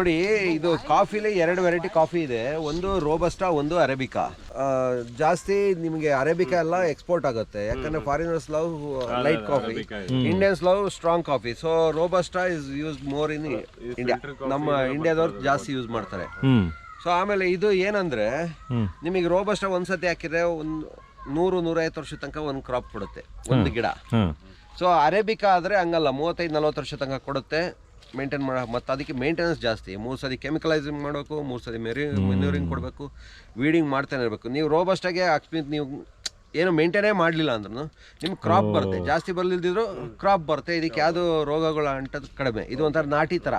ನೋಡಿ ಇದು ಕಾಫಿಲಿ ಎರಡು ವೆರೈಟಿ ಕಾಫಿ ಇದೆ. ಒಂದು ರೋಬಸ್ಟಾ ಒಂದು ಅರೇಬಿಕಾ. ಜಾಸ್ತಿ ನಿಮಗೆ ಅರೇಬಿಕಾ ಎಲ್ಲ ಎಕ್ಸ್ಪೋರ್ಟ್ ಆಗುತ್ತೆ. ಯಾಕಂದ್ರೆ foreigners love light coffee Indians love strong coffee so robusta is use more in India ನಮ್ಮ ಇಂಡಿಯಾದವ್ರು ಜಾಸ್ತಿ ಯೂಸ್ ಮಾಡ್ತಾರೆ. ಸೊ ಆಮೇಲೆ ಇದು ಏನಂದ್ರೆ. ನಿಮಗೆ ರೋಬಸ್ಟಾ ಒಂದ್ಸತಿ ಹಾಕಿದ್ರೆ ಒಂದು ನೂರು ನೂರೈವತ್ತು ವರ್ಷ ತನಕ ಒಂದು ಕ್ರಾಪ್ ಕೊಡುತ್ತೆ ಒಂದು ಗಿಡ. ಸೊ ಅರೇಬಿಕಾ ಆದರೆ ಹಂಗಲ್ಲ ಮೂವತ್ತೈದು ನಲ್ವತ್ತು ವರ್ಷ ತನಕ ಕೊಡುತ್ತೆ. ಮೇಂಟೈನ್ ಮಾಡ ಮತ್ತು ಅದಕ್ಕೆ ಮೇಂಟೆನೆನ್ಸ್ ಜಾಸ್ತಿ. ಮೂರು ಸರಿ ಕೆಮಿಕಲೈಸಿಂಗ್ ಮಾಡಬೇಕು ಮೂರು ಸರಿ ಮೆರಿ ಮೆನ್ಯೂರಿಂಗ್ ಕೊಡಬೇಕು ವೀಡಿಂಗ್ ಮಾಡ್ತಾನೆ ಇರಬೇಕು. ನೀವು ರೋಬಸ್ಟಾಗೆ ಅಕಸ್ಮಾತ್ ನೀವು ಏನು ಮೇಂಟೈನೇ ಮಾಡಲಿಲ್ಲ ಅಂದ್ರೂ ನಿಮ್ಗೆ ಕ್ರಾಪ್ ಬರುತ್ತೆ. ಜಾಸ್ತಿ ಬರಲಿಲ್ದಿದ್ರು ಕ್ರಾಪ್ ಬರುತ್ತೆ. ಇದಕ್ಕೆ ಯಾವುದು ರೋಗಗಳು ಅಂಟದ ಕಡಿಮೆ. ಇದು ಒಂಥರ ನಾಟಿ ಥರ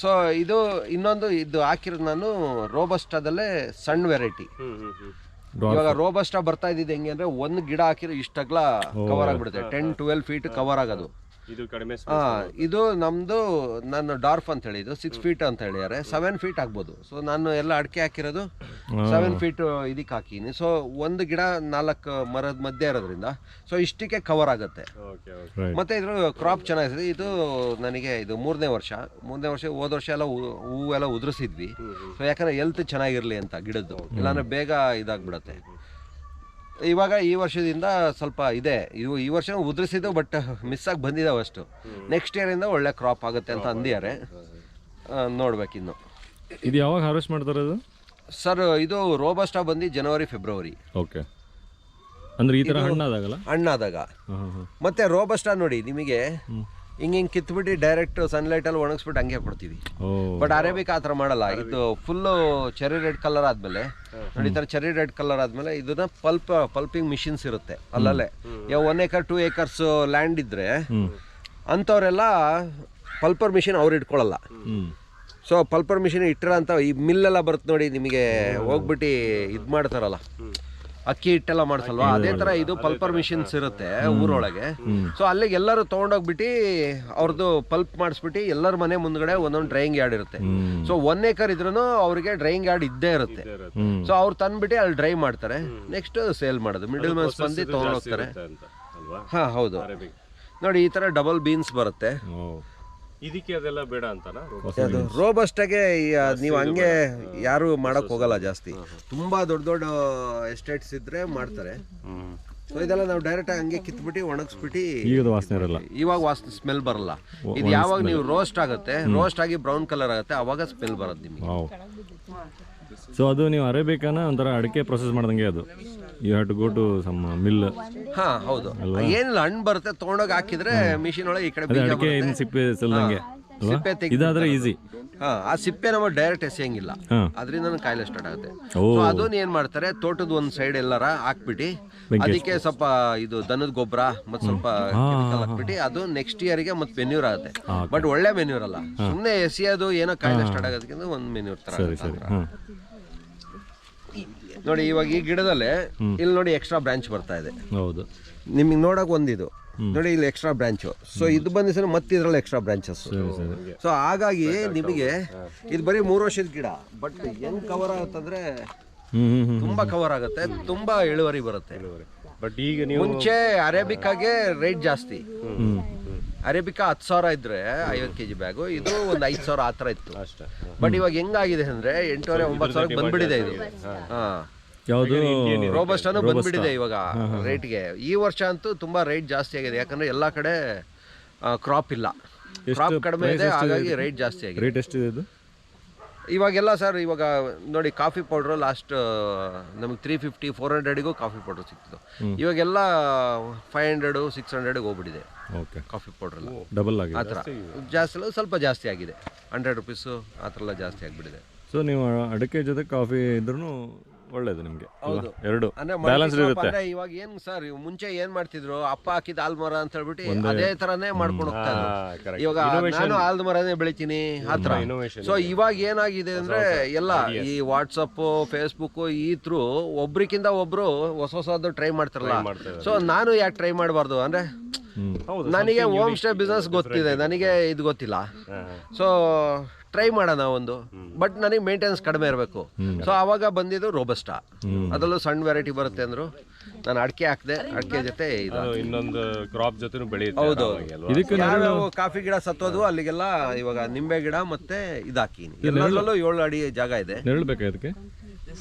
ಸೊ ಇದು ಇನ್ನೊಂದು ಇದು ಹಾಕಿರೋದು ನಾನು ರೋಬಸ್ಟಾದಲ್ಲೇ ಸಣ್ಣ ವೆರೈಟಿ ಇವಾಗ ರೋಬಸ್ಟಾ ಬರ್ತಾ ಇದ್ದಿದ್ದು ಹೆಂಗೆ ಅಂದರೆ ಒಂದು ಗಿಡ ಹಾಕಿರೋ ಇಷ್ಟಗ್ಲ ಕವರ್ ಆಗಿಬಿಡುತ್ತೆ. ಟೆನ್ ಟ್ವೆಲ್ ಫೀಟ್ ಕವರ್ ಆಗೋದು. ಇದು ಕಡಿಮೆ ಇದು ನಮ್ದು ನಾನು ಡಾರ್ಫ್ ಅಂತ ಹೇಳಿ ಇದು ಸಿಕ್ಸ್ ಫೀಟ್ ಅಂತ ಹೇಳಿದ್ದಾರೆ. ಸೆವೆನ್ ಫೀಟ್ ಆಗ್ಬೋದು. ಸೊ ನಾನು ಎಲ್ಲ ಅಡಿಕೆ ಹಾಕಿರೋದು ಸೆವೆನ್ ಫೀಟ್ ಇದಕ್ಕೆ ಹಾಕಿನಿ ಸೊ ಒಂದು ಗಿಡ ನಾಲ್ಕು ಮರದ ಮಧ್ಯೆ ಇರೋದ್ರಿಂದ ಸೊ ಇಷ್ಟಕ್ಕೆ ಕವರ್ ಆಗುತ್ತೆ. ಓಕೆ ಓಕೆ ಮತ್ತೆ ಇದ್ರ ಕ್ರಾಪ್ ಚೆನ್ನಾಗಿದೆ. ಇದು ನನಗೆ ಇದು ಮೂರನೇ ವರ್ಷ. ಮೂರನೇ ವರ್ಷ ಹೋದ ವರ್ಷ ಎಲ್ಲ ಹೂ- ಹೂವೆಲ್ಲ ಉದುರಿಸಿದ್ವಿ. ಸೊ ಯಾಕಂದ್ರೆ ಹೆಲ್ತ್ ಚೆನ್ನಾಗಿರ್ಲಿ ಅಂತ ಗಿಡದ್ದು. ಇಲ್ಲಾಂದ್ರೆ ಬೇಗ ಇದಾಗ್ಬಿಡತ್ತೆ. ಇವಾಗ ಈ ವರ್ಷದಿಂದ ಸ್ವಲ್ಪ ಇದೆ. ಇವು ಈ ವರ್ಷ ಉದುರಿಸಿದ್ದು ಬಟ್ ಮಿಸ್ ಆಗಿ ಬಂದಿದ್ದಾವೆ ಅಷ್ಟು. ನೆಕ್ಸ್ಟ್ ಇಯರಿಂದ ಒಳ್ಳೆ ಕ್ರಾಪ್ ಆಗುತ್ತೆ ಅಂತ ಅಂದಿದ್ದಾರೆ. ನೋಡ್ಬೇಕಿನ್ನು. ಇದು ಯಾವಾಗ ಹಾರ್ವೆಸ್ಟ್ ಮಾಡ್ತಾರೆ ಅದು? ಸರ್ ಇದು ರೋಬಸ್ಟಾ ಬಂದು ಜನವರಿ ಫೆಬ್ರವರಿ ಓಕೆ ಅಂದ್ರೆ ಈ ತರ ಹಣ್ಣಾದಾಗಲ್ಲ? ಹಣ್ಣಾದಾಗ. ಮತ್ತೆ ರೋಬಸ್ಟಾ ನೋಡಿ ನಿಮಗೆ ಹಿಂಗೆ ಹಿಂಗೆ ಕಿತ್ಬಿಟ್ಟು ಡೈರೆಕ್ಟ್ ಸನ್ಲೈಟಲ್ಲಿ ಒಣಗಿಸ್ಬಿಟ್ಟು ಹಂಗೆ ಕೊಡ್ತೀವಿ. ಬಟ್ ಅರೇಬಿಕ್ ಆ ಥರ ಮಾಡಲ್ಲ. ಇದು ಫುಲ್ಲು ಚೆರಿ ರೆಡ್ ಕಲರ್ ಆದ್ಮೇಲೆ ನೋಡಿ ಈ ಥರ ಚೆರಿ ರೆಡ್ ಕಲರ್ ಆದ್ಮೇಲೆ ಇದನ್ನ ಪಲ್ಪ್ ಪಲ್ಪಿಂಗ್ ಮಿಷಿನ್ಸ್ ಇರುತ್ತೆ ಅಲ್ಲಲ್ಲೇ. ಯಾವ one acre two acres land ಇದ್ರೆ ಅಂಥವರೆಲ್ಲ ಪಲ್ಪರ್ ಮಿಷಿನ್ ಅವ್ರು ಇಟ್ಕೊಳ್ಳಲ್ಲ ಸೊ ಪಲ್ಪರ್ ಮಿಷಿನ್ ಇಟ್ಟಿರೋ ಅಂತ ಈ ಎಲ್ಲ ಬರುತ್ತೆ ನೋಡಿ ನಿಮಗೆ ಹೋಗ್ಬಿಟ್ಟು ಇದು ಮಾಡ್ತಾರಲ್ಲ. ಅಕ್ಕಿ ಹಿಟ್ಟೆಲ್ಲ ಮಾಡ್ಸಲ್ವಾ? ಅದೇ ತರ ಇದು ಪಲ್ಪರ್ ಮಿಷಿನ್ಸ್ ಇರುತ್ತೆ ಊರೊಳಗೆ. ಸೊ ಅಲ್ಲಿಗೆ ಎಲ್ಲರೂ ತಗೊಂಡೋಗ್ಬಿಟ್ಟು ಅವ್ರದ್ದು ಪಲ್ಪ್ ಮಾಡಿಸ್ಬಿಟ್ಟು ಎಲ್ಲರ ಮನೆ ಮುಂದ್ಗಡೆ ಒಂದೊಂದು ಡ್ರೈಯಿಂಗ್ ಯಾರ್ಡ್ ಇರುತ್ತೆ. ಸೊ ಒನ್ ಏಕರ್ ಇದ್ರೂ ಅವ್ರಿಗೆ ಡ್ರೈಯಿಂಗ್ ಯಾರ್ಡ್ ಇದ್ದೇ ಇರುತ್ತೆ. ಸೊ ಅವ್ರು ತಂದ್ಬಿಟ್ಟು ಅಲ್ಲಿ ಡ್ರೈ ಮಾಡ್ತಾರೆ. ನೆಕ್ಸ್ಟ್ ಸೇಲ್ ಮಾಡೋದು. ಮಿಡಲ್ ಮ್ಯಾನ್ಸ್ ಬಂದು ತಗೊಂಡೋಗ್ತಾರೆ ಹಾ ಹೌದು. ನೋಡಿ ಈ ತರ ಡಬಲ್ ಬೀನ್ಸ್ ಬರುತ್ತೆ. ಇದಕ್ಕೆ ಅದೆಲ್ಲ ಬೇಡ ಅಂತನಾ? ಅದು ರೋಬಸ್ಟಾಗೆ ನೀವು ಹಂಗೆ ಯಾರು ಮಾಡಕ್ ಹೋಗಲ್ಲ ಜಾಸ್ತಿ. ತುಂಬಾ ದೊಡ್ಡ ದೊಡ್ಡ ಎಸ್ಟೇಟ್ಸ್ ಇದ್ರೆ ಮಾಡ್ತಾರೆ. ಸೊ ಇದೆಲ್ಲ ನಾವು ಡೈರೆಕ್ಟ್ ಹಂಗೆ ಕಿತ್ಬಿಟ್ಟು ಒಣಗಿಸ್ಬಿಟ್ಟು ಈಗ ವಾಸನೆ ಇರಲ್ಲ. ಇವಾಗ ವಾಸನೆ ಸ್ಮೆಲ್ ಬರಲ್ಲ. ಇದು ಯಾವಾಗ ನೀವು ರೋಸ್ಟ್ ಆಗುತ್ತೆ ರೋಸ್ಟ್ ಆಗಿ ಬ್ರೌನ್ ಕಲರ್ ಆಗುತ್ತೆ ಅವಾಗ ಸ್ಮೆಲ್ ಬರುತ್ತೆ ನಿಮಗೆ. ಸೊ ಅದು ನೀವು ಅರೇಬೇಕಾನ ಒಂಥರ ಅಡಿಕೆ ಪ್ರೊಸೆಸ್ ಮಾಡ್ದಂಗೆ ಅದು. You have to go to some mill ಹಾ ಹೌದು. ಏನಿಲ್ಲ ಹಣ್ಣು ಬರುತ್ತೆ ತೊಗೊಂಡೋಗಿ ಹಾಕಿದ್ರೆ ಮಿಷಿನ್ ಒಳಗೆ ಈ ಕಡೆ ಅದೇ ಬೀಜ ಅಡಿಕೆ ಬರುತ್ತೆ. ಇನ್ನು ಸಿಪ್ಪೆ ಸಲ್ದಂಗೆ. ಅಲ್ವಾ? ಸಿಪ್ಪೆ ತೆಗ್ದು ಇದಾದ್ರೆ ಈಸಿ ಹಾ ಆ ಸಿಪ್ಪೆ ನಮ್ಮ ಡೈರೆಕ್ಟ್ ಎಸೆಯಂಗಿಲ್ಲ. ಹಾಂ. ಅದರಿಂದ ಕಾಯಿಲೆ ಸ್ಟಾರ್ಟ್ ಆಗುತ್ತೆ. ಓ. ಅದನ್ನ ಏನ್ ಮಾಡ್ತಾರೆ ತೋಟದ ಒಂದ್ ಸೈಡ್ ಎಲ್ಲಾರ ಹಾಕ್ಬಿಟ್ಟು ಅದಕ್ಕೆ ಸ್ವಲ್ಪ ಇದು ದನದ ಗೊಬ್ಬರ ಮತ್ತೆ ಸ್ವಲ್ಪ chemical ಹಾಕ್ಬಿಟ್ಟು ಅದು ನೆಕ್ಸ್ಟ್ ಇಯರ್ಗೆ ಮತ್ತೆ ಮೆನ್ಯೂರ್ ಆಗುತ್ತೆ. ಬಟ್ ಒಳ್ಳೆ ಮೆನ್ಯೂರ್ ಅಲ್ಲ. ಸುಮ್ನೆ ಎಸಿಯೋದು ಏನೋ ಕಾಯಿಲೆ ಸ್ಟಾರ್ಟ್ ಆಗೋದಕ್ಕಿಂತ ಒಂದ್ ಮೆನ್ಯೂರ್ ತರ ಸರಿ ಆಗುತ್ತೆ ಸರಿ. ಹಾಂ. ನೋಡಿ ಇವಾಗ ಈ ಗಿಡದಲ್ಲೇ ಇಲ್ಲಿ ನೋಡಿ ಎಕ್ಸ್ಟ್ರಾ ಬ್ರಾಂಚ್ ಬರ್ತಾ ಇದೆ. ಹೌದು. ನಿಮಗೆ ನೋಡಕ್ ಒಂದಿದು. ನೋಡಿ ಇಲ್ಲಿ ಎಕ್ಸ್ಟ್ರಾ ಬ್ರಾಂಚು ಸೊ ಇದು ಬಂದ ಸಲ ಮತ್ತೆ ಇದ್ರಲ್ಲಿ ಎಕ್ಸ್ಟ್ರಾ ಬ್ರಾಂಚಸ್ ಸೊ ಹಾಗಾಗಿ ನಿಮಗೆ ಇದು ಬರೀ ಮೂರು ವರ್ಷದ ಗಿಡ ಬಟ್ ಹೆಂಗ್ ಕವರ್ ಆಗುತ್ತಂದ್ರೆ ತುಂಬಾ ಕವರ್ ಆಗುತ್ತೆ ತುಂಬಾ ಇಳುವರಿ ಬರುತ್ತೆ. ಬಟ್ ಈಗ ನೀವು ಮುಂಚೆ ಅರೇಬಿಕಾಗೆ ರೇಟ್ ಜಾಸ್ತಿ. ಅರೇಬಿಕಾ ಹತ್ತು ಸಾವಿರ ಇದ್ರೆ ಐವತ್ತು ಕೆಜಿ ಬ್ಯಾಗು. ಇದು ಒಂದು ಐದು ಸಾವಿರ ಆ ಥರ ಇತ್ತು. ಅಷ್ಟೇ. ಬಟ್ ಇವಾಗ ಹೆಂಗಾಗಿದೆ ಅಂದ್ರೆ ಎಂಟೂವರೆ ಒಂಬತ್ತು ಸಾವಿರ ಬಂದ್ಬಿಟ್ಟಿದೆ ಇದು. ಹಾ. ಯಾವುದು? ಅನ್ನು ಬಂದ್ಬಿಟ್ಟಿದೆ ಇವಾಗ ರೇಟ್ಗೆ. ಈ ವರ್ಷ ಅಂತೂ ತುಂಬಾ ರೇಟ್ ಜಾಸ್ತಿ ಆಗಿದೆ. ಯಾಕಂದ್ರೆ ಎಲ್ಲಾ ಕಡೆ ಕ್ರಾಪ್ ಇಲ್ಲ. ಕ್ರಾಪ್ ಕಡಿಮೆ ಇದೆ ಹಾಗಾಗಿ ರೇಟ್ ಜಾಸ್ತಿ ಆಗಿದೆ. ರೇಟ್ ಎಷ್ಟಿದೆ ಇದು? ಇವಾಗೆಲ್ಲ ಸರ್ ಇವಾಗ ನೋಡಿ ಕಾಫಿ ಪೌಡ್ರು ಲಾಸ್ಟ್ ನಮಗೆ ತ್ರೀ ಫಿಫ್ಟಿ ಫೋರ್ ಹಂಡ್ರೆಡಿಗೂ ಕಾಫಿ ಪೌಡ್ರ್ ಸಿಕ್ತಿತ್ತು ಇವಾಗೆಲ್ಲ ಫೈವ್ ಹಂಡ್ರೆಡು ಸಿಕ್ಸ್ ಹಂಡ್ರೆಡ್ಗೆ ಹೋಗ್ಬಿಟ್ಟಿದೆ okay. Coffee powder double double ಆ ಆಗಿದೆ ಥರ. ಜಾಸ್ತಿ ಅಲ್ಲ ಸ್ವಲ್ಪ ಜಾಸ್ತಿ ಆಗಿದೆ. ಹಂಡ್ರೆಡ್ ರುಪೀಸು ಆ ಥರ ಎಲ್ಲ ಜಾಸ್ತಿ ಆಗಿಬಿಟ್ಟಿದೆ. ಸೊ ನೀವು ಅಡಿಕೆ ಜೊತೆ ಕಾಫಿ ಇದ್ರೂ ಒಳ್ಳೇದು ನಿಮಗೆ. ಎರಡು. ಅಂದ್ರೆ ಬ್ಯಾಲೆನ್ಸ್ multi ಇರುತ್ತೆ. ಅಂದ್ರೆ ಇವಾಗ ಏನ್ ಸರ್ ಮುಂಚೆ ಏನ್ ಮಾಡ್ತಿದ್ರು? ಅಪ್ಪ ಹಾಕಿದ ಆಲ್ಮರ ಅಂತ ಹೇಳ್ಬಿಟ್ಟು ಅದೇ ತರನೇ ಮಾಡ್ಕೊಂಡು ಹೋಗ್ತಾರೆ ಇದ್ರು. correct. ಇವಾಗ ನಾನು ಬೆಳಿತೀನಿ ಆತರ innovation ಸೊ ಇವಾಗ ಏನಾಗಿದೆ ಅಂದ್ರೆ ಎಲ್ಲ ಈ ವಾಟ್ಸಪ್ ಫೇಸ್ಬುಕ್ ಈ ತ್ರೂ ಒಬ್ರಿಗಿಂತ ಒಬ್ರು ಹೊಸ ಹೊಸದು ಟ್ರೈ ಮಾಡ್ತಾರಲ್ಲ. ಸೊ ನಾನು ಯಾಕೆ ಟ್ರೈ ಮಾಡಬಾರ್ದು? ಅಂದ್ರೆ ಹ್ಮ್. ಹೌದು ನನಗೆ ಹೋಮ್ ಸ್ಟೇ ಬಿಸ್ನೆಸ್ ಗೊತ್ತಿದೆ. ನನಗೆ ಇದು ಗೊತ್ತಿಲ್ಲ. ಸೊ ಟ್ರೈ ಮಾಡೋಣ ಒಂದು. ಬಟ್ ನನಗೆ ಮೇಂಟೆನೆನ್ಸ್ ಕಡಿಮೆ ಇರಬೇಕು. ಸೊ ಆವಾಗ ಬಂದಿದ್ದು ರೋಬಸ್ಟಾ ಅದರಲ್ಲೂ ಸಣ್ಣ ವೆರೈಟಿ ಬರುತ್ತೆ ಅಂದ್ರು. ನಾನು ಅಡಿಕೆ ಹಾಕಿದೆ ಅಡಿಕೆ ಜೊತೆ ಇದು ಇನ್ನೊಂದು ಕ್ರಾಪ್ ಜೊತೆ ಬೆಳೆಯುತ್ತೆ ಹೌದು. ಆರಾಮಾಗಿ ಇದಕ್ಕೆ ಯಾವ್ಯಾವ ಕಾಫಿ ಗಿಡ ಸತ್ತೋದು ಅಲ್ಲಿಗೆಲ್ಲ ಇವಾಗ ನಿಂಬೆ ಗಿಡ ಮತ್ತೆ ಇದಾಕೀನಿ. ಎಲ್ಲದರಲ್ಲೂ ಏಳು ಅಡಿ ಜಾಗ ಇದೆ. ನೆರಳು ಬೇಕಾ ಇದಕ್ಕೆ?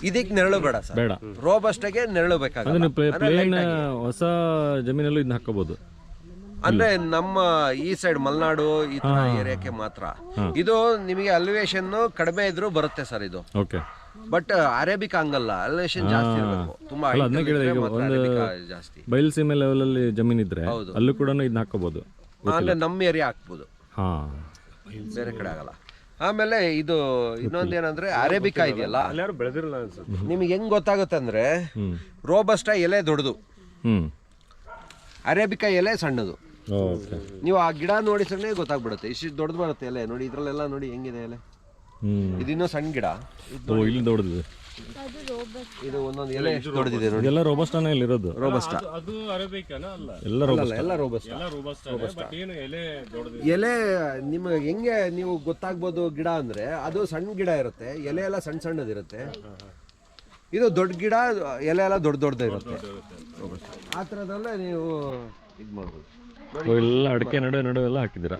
ಇದಕ್ಕೆ ನೆರಳು ಬೇಡ ಸರ್. ಬೇಡ. ರೋಬಸ್ಟಾಗೆ ನೆರಳು ಬೇಕಾಗುತ್ತೆ ಪ್ಲೇನ್ ಹೊಸ ಜಮೀನಲ್ಲೂ ಇದನ್ನ ಹಾಕೋಬಹುದು ಅಂದ್ರೆ ನಮ್ಮ ಈ ಸೈಡ್ ಮಲ್ನಾಡು ಈ ತರ ಏರಿಯಾಕ್ಕೆ ಮಾತ್ರ. ಇದು ನಿಮಗೆ ಅಲ್ವೇಷನ್ ಕಡಿಮೆ ಇದ್ರು ಬರುತ್ತೆ ಸರ್ ಇದು. ಓಕೆ. ಬಟ್ ಅರೇಬಿಕ್ ಹಂಗಲ್ಲ ಅಲ್ವೇಷನ್ ಜಾಸ್ತಿ ಇರಬೇಕು. ತುಂಬಾ ಅಲ್ಲ, ಅದನ್ನ height ಕೇಳಿದೆ ಇದ್ರೆ ಈಗ ಮಾತ್ರ ಒಂದು- Arabica ಜಾಸ್ತಿ. ಬಯಲುಸೀಮೆ ಲೆವೆಲಲ್ಲಿ ಜಮೀನ್ ಇದ್ರೆ ಹೌದು. ಅಲ್ಲೂ ಕೂಡ ಇದನ್ನ ಹಾಕೋಬಹುದು ಅಂದ್ರೆ ನಮ್ಮ ಏರಿಯಾ ಹಾಕ್ಬೋದು. ಹಾ. ಬೇರೆ ಕಡೆ ಆಗಲ್ಲ. ಆಮೇಲೆ ಇದು ಇನ್ನೊಂದೇನಂದ್ರೆ ಅರೇಬಿಕಾ ಇದೆಯಲ್ಲ? ನಿಮ್ಗೆ ಬೆಳೆದಿರಲ್ಲ ಅನ್ಸುತ್ತೆ. ನಿಮಗೆ ಹೆಂಗ್ ಗೊತ್ತಾಗುತ್ತೆ ಅಂದ್ರೆ ರೋಬಸ್ಟ ಎಲೆ ದೊಡ್ಡದು. ಹ್ಮ್. ಅರೇಬಿಕಾ ಎಲೆ ಸಣ್ಣದು. ಓಕೆ. ನೀವು ಆ ಗಿಡ ನೋಡಿ ಸಣ್ಣ ಗೊತ್ತಾಗ್ಬಿಡುತ್ತೆ. ಇಷ್ಟು ದೊಡ್ಡದು ಬರುತ್ತೆ ಎಲೆ. ನೋಡಿ ಇದ್ರಲ್ಲೆಲ್ಲ ನೋಡಿ ಹೆಂಗಿದೆ ಎಲೆ. ಹ್ಮ್. ಇದಿನ್ನೂ ಸಣ್ಣ ಗಿಡ. ಓ ಇಲ್ಲಿ ದೊಡ್ಡದಿದೆ. ಇದು ಒಂದೊಂದು ಎಲೆ ಎಷ್ಟು ದೊಡ್ಡದಿದೆ ನೋಡಿ. ಎಲ್ಲ ರೋಬಸ್ಟಾನೇ ಇಲ್ಲಿರೋದು. ರೋಬಸ್ಟ ಅದು- ಅಲ್ಲ. ಎಲ್ಲ ರೋಬಸ್ಟ್ ಎಲ್ಲ ರೋಬಸ್ಟ ಎಲ್ಲ ರೋಬಸ್ಟ ಬಟ್ ಏನು ಎಲೆ ದೊಡ್ಡದಿದೆ? ಎಲೆ ನಿಮಗೆ ಹೆಂಗೆ ನೀವು ಗೊತ್ತಾಗ್ಬೋದು ಗಿಡ ಅಂದ್ರೆ ಅದು ಸಣ್ಣ ಗಿಡ ಇರುತ್ತೆ. ಎಲೆ ಎಲ್ಲ ಸಣ್ಣ ಸಣ್ಣದಿರುತ್ತೆ. ಇದು ದೊಡ್ಡ ಗಿಡ ಎಲೆ ಎಲ್ಲ ದೊಡ್ಡ ದೊಡ್ಡದಿರುತ್ತೆ. ಆ ಥರದಲ್ಲೇ ನೀವು ಇದು ಮಾಡ್ಬೋದು. ಎಲ್ಲ ಅಡಿಕೆ ನಡುವೆ ನಡುವೆ ಎಲ್ಲ ಹಾಕಿದ್ದೀರಾ